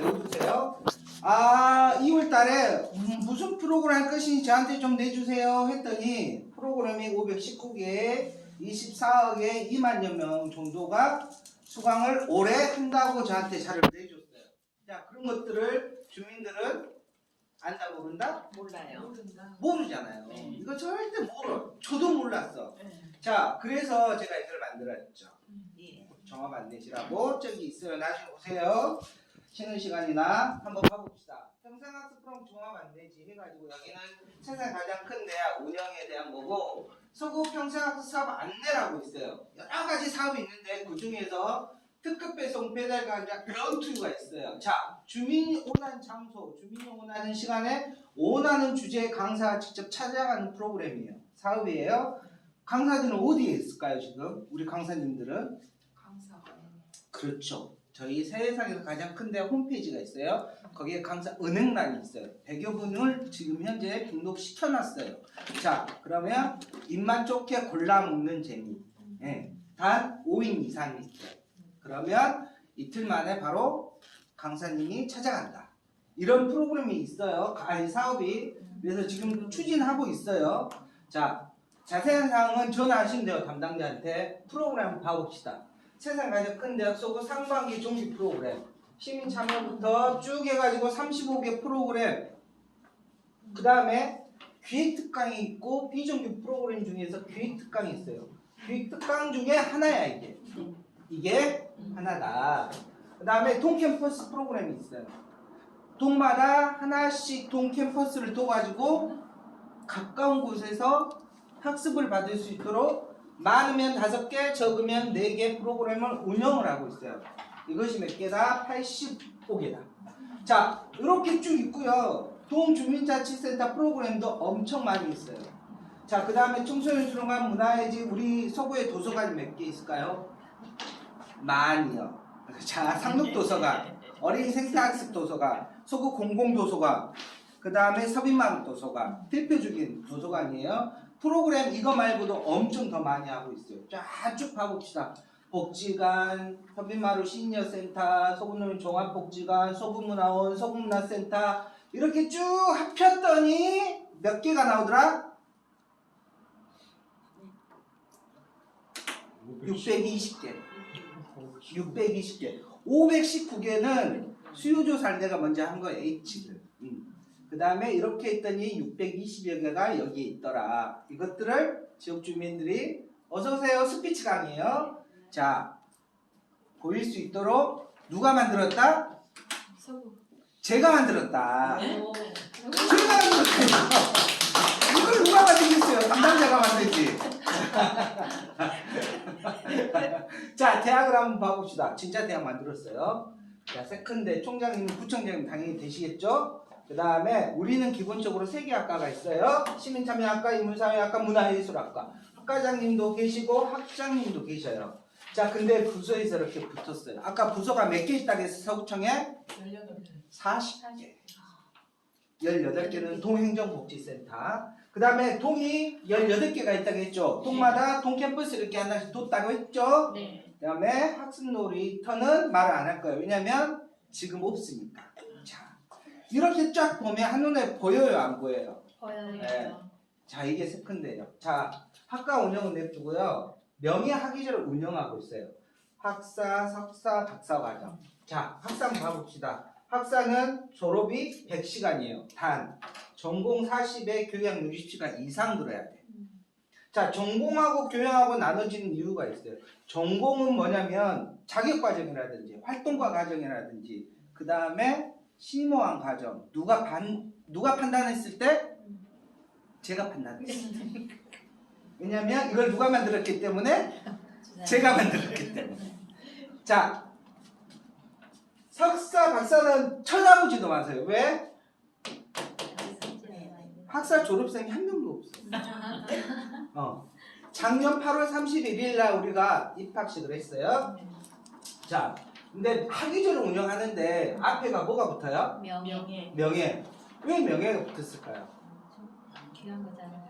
외워두세요. 아, 2월 달에 음, 무슨 프로그램 할 것인지 저한테 좀 내주세요 했더니 프로그램이 519개, 24억에 2만여 명 정도가 수강을 올해 한다고 저한테 자료를 내줬어요. 자, 그런 것들을 주민들은 안다 모른다? 몰라요. 모른다. 모르잖아요. 네. 이거 절대 모르. 저도 몰랐어. 네. 자, 그래서 제가 이걸 만들었죠. 예. 종합 안내지라고 저기 있어요. 나중에 오세요. 쉬는 시간이나 한번 봐봅시다. 평생학습 프로그램 종합 안내지 해가지고 여기는 세상 가장 큰 대학 운영에 대한 거고 서구 평생학습 사업 안내라고 있어요. 여러 가지 사업이 있는데 그 중에서 특급 배송 배달 강좌 그런투가 있어요. 자, 주민이 원하는 장소, 주민이 원하는 시간에 원하는 주제의 강사가 직접 찾아가는 프로그램이에요. 사업이에요. 강사들은 어디에 있을까요, 지금? 우리 강사님들은? 강사. 그렇죠. 저희 세상에서 가장 큰데 홈페이지가 있어요. 거기에 강사 은행란이 있어요. 100여 분을 지금 현재 등록시켜놨어요. 자, 그러면 입만 좋게 골라 먹는 재미. 예, 단 5인 이상이 있어요. 그러면 이틀 만에 바로 강사님이 찾아간다. 이런 프로그램이 있어요. 아니, 사업이. 그래서 지금 추진하고 있어요. 자, 자세한 사항은 전화하시면 돼요. 담당자한테. 프로그램 봐봅시다. 세상 가장 큰 대학 소구 상반기 종기 프로그램 시민 참여부터 쭉 해가지고 35개 프로그램 그 다음에 기획 특강이 있고 비정규 프로그램 중에서 기획 특강이 있어요. 기획 특강 중에 하나야 이게. 이게 하나다. 그 다음에 동캠퍼스 프로그램이 있어요. 동마다 하나씩 동캠퍼스를 둬가지고 가까운 곳에서 학습을 받을 수 있도록 많으면 다섯 개, 적으면 네개 프로그램을 운영을 하고 있어요. 이것이 몇 개다? 85개다. 자, 이렇게 쭉 있고요. 동주민자치센터 프로그램도 엄청 많이 있어요. 자, 그 다음에 청소년 수련관 문화예지 우리 서구에 도서관이 몇 개 있을까요? 많이요. 자, 상록도서관, 어린이 생태학습 도서관, 서구 공공도서관, 그 다음에 서빈마을 도서관, 대표적인 도서관이에요. 프로그램 이거 말고도 엄청 더 많이 하고 있어요. 쫙쭉 봐봅시다. 복지관, 서빈마을 시니어센터, 소금농 종합복지관, 소금문화원, 소금문화센터 이렇게 쭉 합쳤더니 몇 개가 나오더라? 620개. 620개. 519개는 수요조사를 내가 먼저 한거 H를. 음. 그 다음에 이렇게 했더니 620여 개가 여기에 있더라. 이것들을 지역 주민들이 어서오세요. 스피치 강의에요. 자, 보일 수 있도록 누가 만들었다? 제가 만들었다. 네? 오. 제가 만들었다. 이걸 누가 만들겠어요? 담당자가 만들지. 자, 대학을 한번 봐봅시다. 진짜 대학 만들었어요. 자, 세컨대 총장님, 부총장님 당연히 되시겠죠? 그 다음에 우리는 기본적으로 세 개 학과가 있어요. 시민참여학과, 인문사회학과, 문화예술학과. 학과장님도 계시고 학장님도 계셔요. 자, 근데 부서에서 이렇게 붙었어요. 아까 부서가 몇 개 있다고 했어, 서구청에? 18개. 40개. 18개는 동행정복지센터. 그 다음에 동이 18개가 있다고 했죠. 동마다 동캠퍼스 이렇게 하나씩 뒀다고 했죠. 네. 그 다음에 학습 놀이터는 말을 안 할 거예요. 왜냐면 지금 없으니까. 자, 이렇게 쫙 보면 한눈에 보여요, 안 보여요? 보여요. 네. 자, 이게 세컨드예요. 자, 학과 운영은 냅두고요. 명예 학위제를 운영하고 있어요. 학사, 석사, 박사 과정. 자, 학사 한번 봐봅시다. 학사는 졸업이 100시간이에요. 단 전공 40에 교양 60시간 이상 들어야 돼. 자, 전공하고 교양하고 나눠지는 이유가 있어요. 전공은 뭐냐면 자격 과정이라든지 활동과 과정이라든지 그 다음에 심오한 과정. 누가 반 누가 판단했을 때 제가 판단했어요. 왜냐면 이걸 누가 만들었기 때문에 제가 만들었기 때문에. 자, 석사, 박사는 쳐다보지도 마세요. 왜? 학사 졸업생이 한 명도 없어요. 어. 작년 8월 31일 날 우리가 입학식을 했어요. 자, 근데 학위제를 운영하는데 앞에가 뭐가 붙어요? 명예. 명예. 명예. 왜 명예가 붙었을까요? 귀한 거잖아요.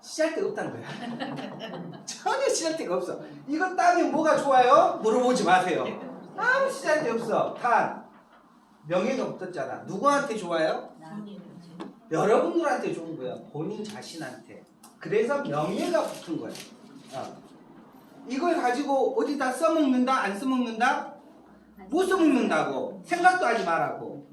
쓰잘데가 없다는 거야. 전혀 쓰잘데가 없어. 이거 따면 뭐가 좋아요? 물어보지 마세요. 아무 쓰잘데 없어. 단 명예가 붙었잖아. 누구한테 좋아요? 여러분들한테 좋은 거야. 본인 자신한테. 그래서 명예가 붙은 거야. 어. 이걸 가지고 어디다 써먹는다? 안 써먹는다? 못 써먹는다고. 생각도 하지 말라고.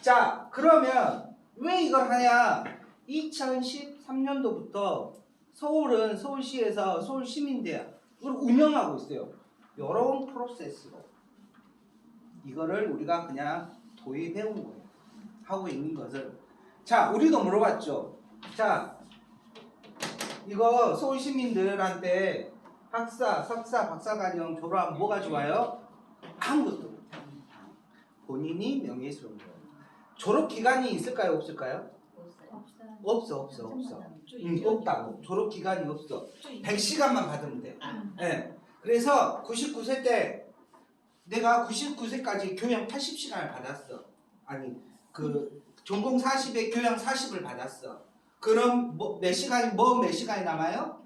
자, 그러면 왜 이걸 하냐? 2013년도부터 서울은 서울시에서 서울시민대학을 운영하고 있어요. 이런 프로세스로. 이거를 우리가 그냥 도입해 온 거예요. 하고 있는 것을. 자, 우리도 물어봤죠. 자, 이거 서울 시민들한테 학사, 석사, 박사과정 졸업하면 뭐가 좋아요? 아무것도. 본인이 명예스러운 거예요. 졸업 기간이 있을까요? 없을까요? 없어, 없어, 없어. 응, 없다고. 졸업 기간이 없어. 100시간만 받으면 돼. 네. 그래서 99세 때 내가 99세까지 교양 80시간을 받았어. 아니 그 전공 40에 교양 40을 받았어. 그럼 뭐 몇 시간이 뭐 몇 시간이 남아요?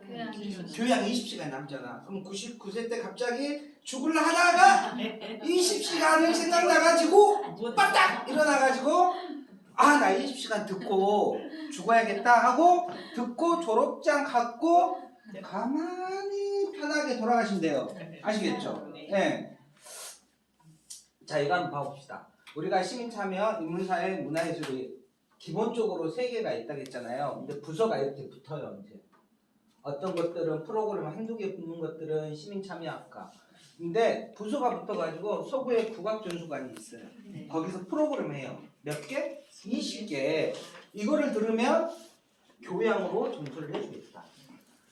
교양 20시간 남잖아. 그럼 99세 때 갑자기 죽을라 하다가 20시간을 생각나가지고 빠딱 일어나가지고 아 나 20시간 듣고 죽어야겠다 하고 듣고 졸업장 갖고 가만히 편하게 돌아가시면 돼요. 아시겠죠? 네. 자 이거 한번 봐봅시다. 우리가 시민참여, 인문사회, 문화예술이 기본적으로 세 개가 있다고 했잖아요. 근데 부서가 이렇게 붙어요. 이제 어떤 것들은 프로그램 한두 개 붙는 것들은 시민참여학과. 근데 부서가 붙어가지고 서구에 국악전수관이 있어요. 거기서 프로그램 해요. 몇 개? 20개. 이거를 들으면 교양으로 점수를 해주겠다.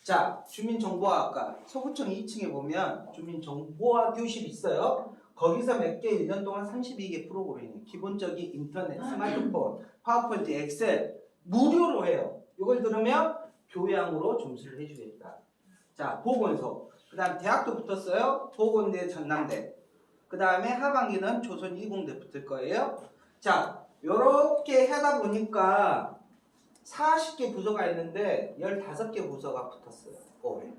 자, 주민정보학과 서구청 2층에 보면 주민정보화 교실이 있어요. 거기서 몇 개 1년 동안 32개 프로그램이 기본적인 인터넷, 스마트폰, 파워포인트, 엑셀 무료로 해요. 이걸 들으면 교양으로 점수를 해주겠다. 자, 보건소. 그 다음 대학도 붙었어요. 보건대, 전남대. 그 다음에 하반기는 조선 이공대 붙을 거예요. 자, 요렇게 하다 보니까 40개 부서가 있는데 15개 부서가 붙었어요. 올해.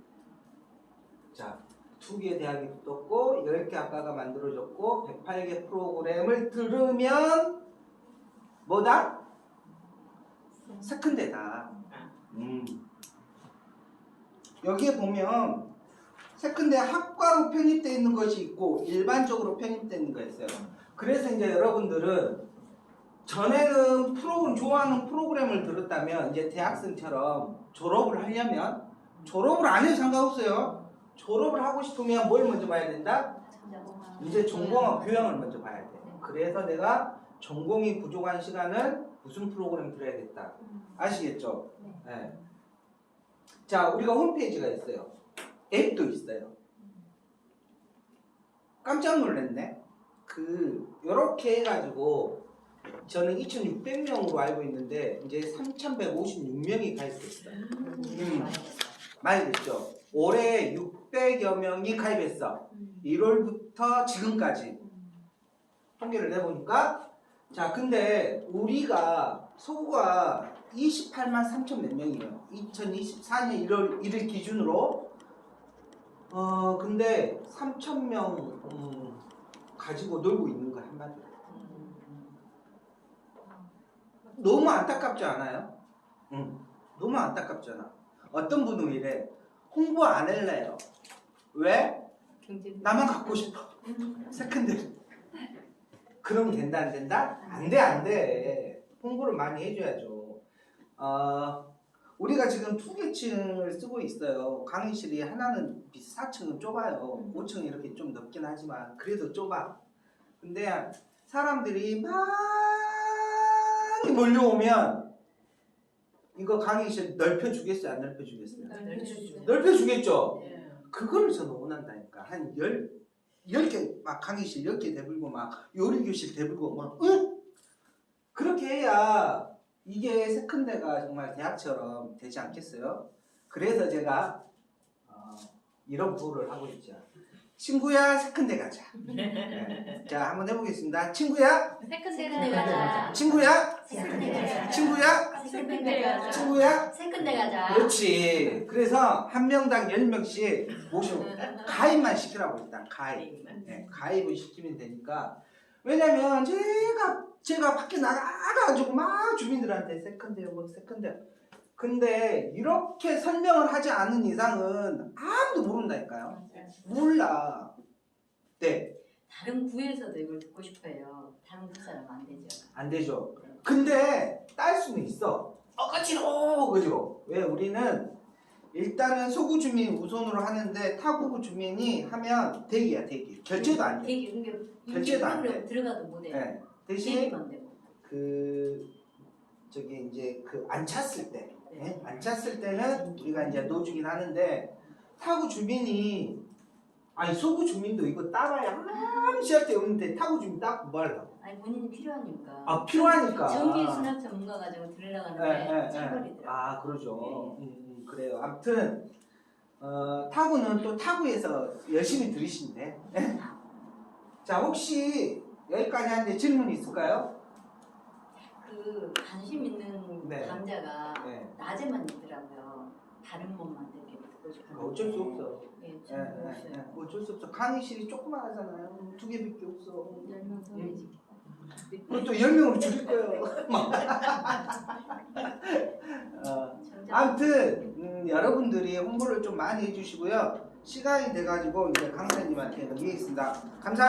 자, 두개 대학이 붙었고 10개 학과가 만들어졌고 108개 프로그램을 들으면 뭐다? 세컨대다. 음. 여기에 보면 세컨대 학과로 편입되어 있는 것이 있고 일반적으로 편입되어 있는 거 있어요. 그래서 이제 여러분들은 전에는 프로그램 좋아하는 프로그램을 들었다면 이제 대학생처럼 졸업을 하려면 졸업을 안 해도 상관없어요. 졸업을 하고 싶으면 뭘 먼저 봐야 된다? 이제 전공하고 교양을 먼저 봐야 돼. 그래서 내가 전공이 부족한 시간은 무슨 프로그램 들어야겠다. 아시겠죠? 네. 자, 우리가 홈페이지가 있어요. 앱도 있어요. 깜짝 놀랐네. 그 요렇게 해가지고 저는 2,600명으로 알고 있는데 이제 3,156명이 가입됐어요. 음, 많이 됐죠. 올해 600여 명이 가입했어. 1월부터 지금까지. 통계를 내보니까. 자 근데 우리가 서구가 28만 3천 몇 명이에요. 2024년 1월 1일 기준으로. 어 근데 3천 명 음, 가지고 놀고 있는 거야 한마디로. 너무 안타깝지 않아요? 응. 너무 안타깝잖아. 어떤 분은 이래? 홍보 안 할래요 왜? 나만 갖고 싶어. 세컨드 그러면 된다 안 된다? 안 돼 안 돼. 홍보를 많이 해줘야죠. 어, 우리가 지금 두 개층을 쓰고 있어요. 강의실이 하나는 4층은 좁아요. 5층이 이렇게 좀 넓긴 하지만 그래도 좁아. 근데 사람들이 많이 몰려오면 이거 강의실 넓혀주겠어요? 안 넓혀주겠어요? 넓혀주겠죠? 그거를 저는 원한다니까 한 열, 열 개 막 강의실 열 개 대불고 막 요리교실 대불고 막 응? 그렇게 해야 이게 세컨대가 정말 대학처럼 되지 않겠어요? 그래서 제가 어, 이런 구호를 하고 있죠 친구야 세컨대 가자 네. 자, 한번 해보겠습니다. 친구야, 세컨대 가자. 친구야, 세컨대 가자. 친구야, 세컨대 가자. 친구야. 세컨대 가자. 그렇지. 그래서 한 명당 10명씩 모시고 가입만 시키라고 일단 가입. 네, 가입을 시키면 되니까. 왜냐면 제가 제가 밖에 나가가지고 막 주민들한테 세컨데요, 뭐 세컨데요. 근데 이렇게 설명을 하지 않은 이상은 아무도 모른다니까요. 몰라. 네, 다른 구에서도 이걸 듣고 싶어요. 다른 구 사람 안 되죠. 안 되죠. 근데 딸 수는 있어. 어, 그치로 그죠? 왜 우리는 일단은 소구 주민 우선으로 하는데 타구부 주민이 하면 대기야 대기. 결제도 안 돼. 되게 그게 결제도 안 돼. 들어가도 못 해요. 네. 대신 되고. 그 저기 이제 그 안 찼을 때, 예? 안 찼을 때는 우리가 이제 넣어주긴 하는데 타구 주민이 아니 소구 주민도 이거 따라야 아무 시할 데 없는데 타구 주민 따고 뭐 하려고? 아니 본인이 필요하니까. 아 필요하니까. 전기 수납 전문가 가지고 예, 들으려가는데 예, 예. 차벌이더라고. 아 그러죠. 음, 음, 그래요. 아무튼 어, 타구는 또 타구에서 열심히. 예? 자 혹시 여기까지 하는데 질문 있을까요? 그 관심 있는 네. 남자가 네. 낮에만 있더라고요. 다른 몸만 이렇게 듣고 싶은데. 어쩔 수 없어. 예, 예, 좀 예. 예. 어쩔 수 없어. 강의실이 조그만 하잖아요. 두 개밖에 없어. 열명 소개지. 그것도 10명으로 줄일 거예요. 어, 아무튼 음, 여러분들이 홍보를 좀 많이 해주시고요. 시간이 돼가지고 이제 강사님한테 넘기겠습니다. 감사.